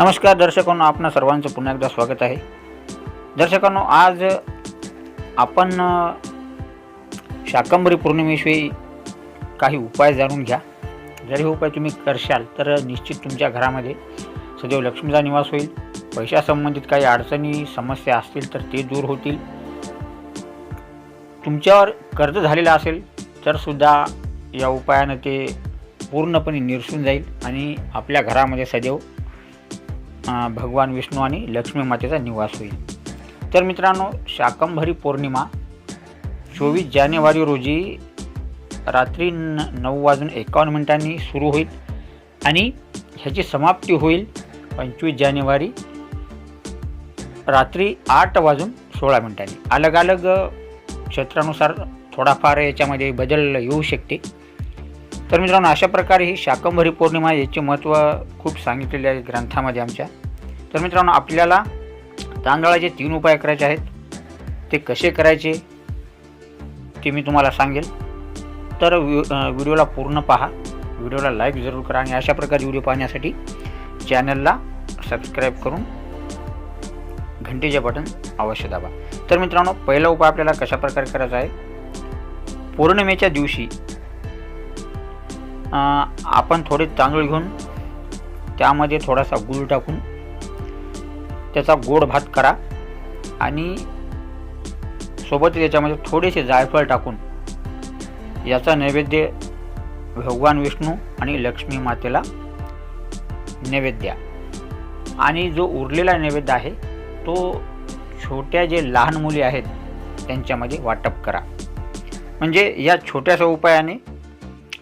नमस्कार दर्शकांनो आपणा सर्वांचं पुन्हा एकदा स्वागत आहे. दर्शकांनो आज आपण शाकंबरी शाकंभरी पौर्णिमेविषयी काही उपाय जाणून घ्या. जर हे उपाय तुम्ही करशाल तर निश्चित तुमच्या घरामध्ये सदैव लक्ष्मीचा निवास होईल. पैशासंबंधित काही अडचणी समस्या असतील तर ते दूर होतील. तुमच्यावर कर्ज झालेलं असेल तरसुद्धा या उपायानं ते पूर्णपणे निरसून जाईल आणि आपल्या घरामध्ये सदैव भगवान विष्णू आणि लक्ष्मी मातेचा निवास होईल. तर मित्रांनो शाकंभरी पौर्णिमा चोवीस जानेवारी रोजी रात्री न नऊ वाजून एकावन्न मिनिटांनी सुरू होईल आणि ह्याची समाप्ती होईल पंचवीस जानेवारी रात्री आठ वाजून सोळा मिनिटांनी. अलग अलग क्षेत्रानुसार थोडाफार याच्यामध्ये बदल येऊ शकते. तर मित्रांनो अशा प्रकारे ही शाकंभरी पौर्णिमा याचे महत्त्व खूप सांगितलेले आहे ग्रंथामध्ये आमच्या. तर मित्रांनो आपल्याला तांदळाचे तीन उपाय करायचे आहेत. ते कसे करायचे ते मी तुम्हाला सांगेल. तर व्हिडिओला पूर्ण पहा. व्हिडिओला लाईक जरूर करा आणि अशा प्रकारे व्हिडिओ पाहण्यासाठी चॅनलला सबस्क्राईब करून घंटेचे बटन अवश्य दाबा. तर मित्रांनो पहिला उपाय आपल्याला कशा प्रकारे करायचा आहे? पौर्णिमेच्या दिवशी आपण थोडे तांदूळ घेऊन त्यामध्ये थोडासा गुळ टाकून त्याचा गोड भात करा आणि सोबत याच्यामध्ये थोडेसे जायफळ टाकून याचा नैवेद्य भगवान विष्णू आणि लक्ष्मी मातेला नैवेद्य. आणि जो उरलेला नैवेद्य आहे तो छोट्या जे लहान मुली आहेत त्यांच्यामध्ये वाटप करा. म्हणजे या छोट्याशा उपायाने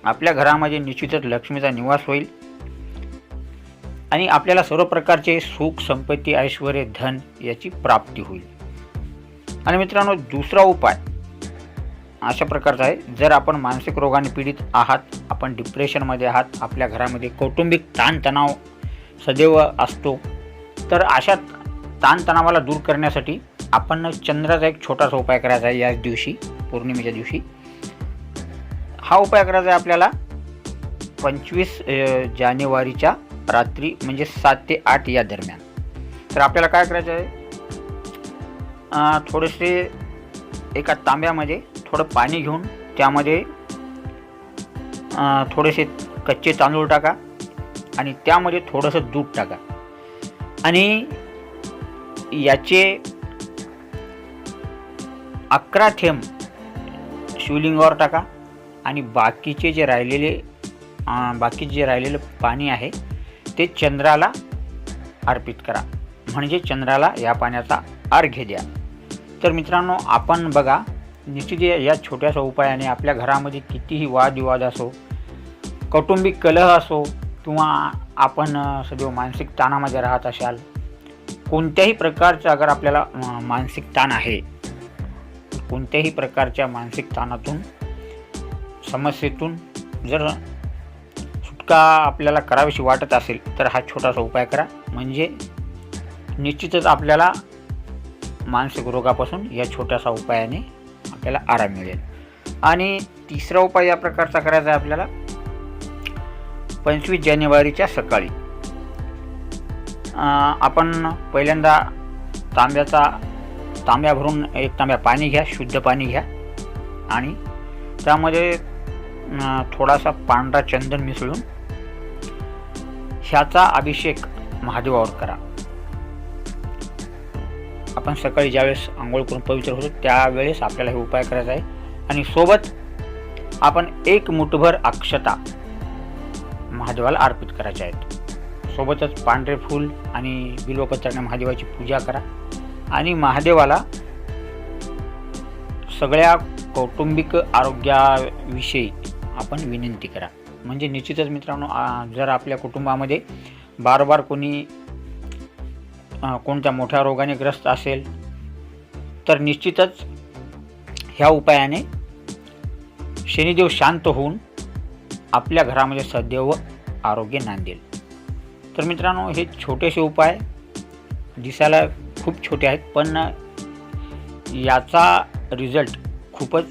आपल्या घरामध्ये निश्चितच लक्ष्मीचा निवास होईल. आणि आपल्याला सर्व प्रकारचे सुख संपत्ती ऐश्वर धन याची प्राप्ती होईल. आणि मित्रांनो दुसरा उपाय अशा प्रकारचा आहे. जर आपण मानसिक रोगाने पीडित आहात आपण डिप्रेशनमध्ये आहात आपल्या घरामध्ये कौटुंबिक ताणतणाव सदैव असतो तर अशा ताणतणावाला दूर करण्यासाठी आपण चंद्राचा एक छोटासा उपाय करायचा आहे याच दिवशी पौर्णिमेच्या दिवशी. हा उपाय करायचा आहे आपल्याला पंचवीस जानेवारीच्या रात्री म्हणजे सात ते आठ या दरम्यान. तर आपल्याला काय करायचं आहे? थोडेसे एका तांब्यामध्ये थोडं पाणी घेऊन त्यामध्ये थोडेसे कच्चे तांदूळ टाका आणि त्यामध्ये थोडंसं दूध टाका. आणि याचे अकरा थेंब शिवलिंगावर टाका आणि बाकीचे जे राहिलेले बाकीचे जे राहिलेलं पाणी आहे ते चंद्राला अर्पित करा. म्हणजे चंद्राला या पाण्याचा अर्घ्य द्या. तर मित्रांनो आपण बघा निश्चित या छोट्याशा उपायाने आपल्या घरामध्ये कितीही वादविवाद असो कौटुंबिक कलह असो किंवा आपण सदैव मानसिक ताणामध्ये राहत असाल कोणत्याही प्रकारचं अगर आपल्याला मानसिक ताण आहे कोणत्याही प्रकारच्या मानसिक ताणातून समस्येतून जर सुटका आपल्याला करावीशी वाटत असेल तर हा छोटासा उपाय करा. म्हणजे निश्चितच आपल्याला मानसिक रोगापासून या छोट्याशा उपायाने आपल्याला आराम मिळेल. आणि तिसरा उपाय या प्रकारचा करायचा आहे आपल्याला पंचवीस जानेवारीच्या सकाळी. आपण पहिल्यांदा तांब्याचा तांब्या भरून एक तांब्या पाणी घ्या शुद्ध पाणी घ्या. आणि त्यामध्ये थोडासा पांढरा चंदन मिसळून ह्याचा अभिषेक महादेवावर करा. आपण सकाळी ज्यावेळेस आंघोळ करून पवित्र होतो त्यावेळेस आपल्याला हे उपाय करायचा आहे. आणि सोबत आपण एक मुठभर अक्षता महादेवाला अर्पित करायच्या आहेत. सोबतच पांढरे फूल आणि बिल्वपत्राने महादेवाची पूजा करा. आणि महादेवाला सगळ्या कौटुंबिक आरोग्याविषयी आपण विनंती करा. म्हणजे निश्चितच मित्रांनो जर आपल्या कुटुंबामध्ये बार कोणी कोणत्या मोठ्या रोगाने ग्रस्त असेल तर निश्चितच ह्या उपायाने शनिदेव शांत होऊन आपल्या घरामध्ये सदैव आरोग्य नांदेल. तर मित्रांनो हे छोटेसे उपाय दिसायला खूप छोटे आहेत पण याचा रिझल्ट खूपच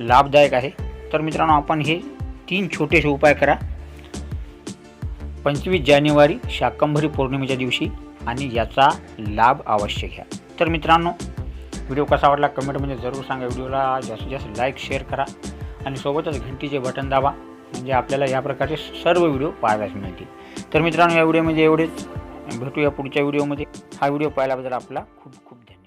लाभदायक आहे. तर मित्रांनो आपण हे तीन छोटेसे उपाय करा. पंचवीस जानेवारी शाकंभरी पौर्णिमेच्या दिवशी आणि याचा लाभ अवश्य घ्या. तर मित्रांनो व्हिडिओ कसा वाटला कमेंटमध्ये जरूर सांगा. व्हिडिओला जास्तीत जास्त लाईक शेअर करा आणि सोबतच घंटीचे बटन दाबा म्हणजे आपल्याला या प्रकारचे सर्व व्हिडिओ पाहायलाच मिळतील. तर मित्रांनो या व्हिडिओमध्ये एवढेच. भेटूया पुढच्या व्हिडिओमध्ये. हा व्हिडिओ पाहिल्याबद्दल आपला खूप खूप धन्यवाद.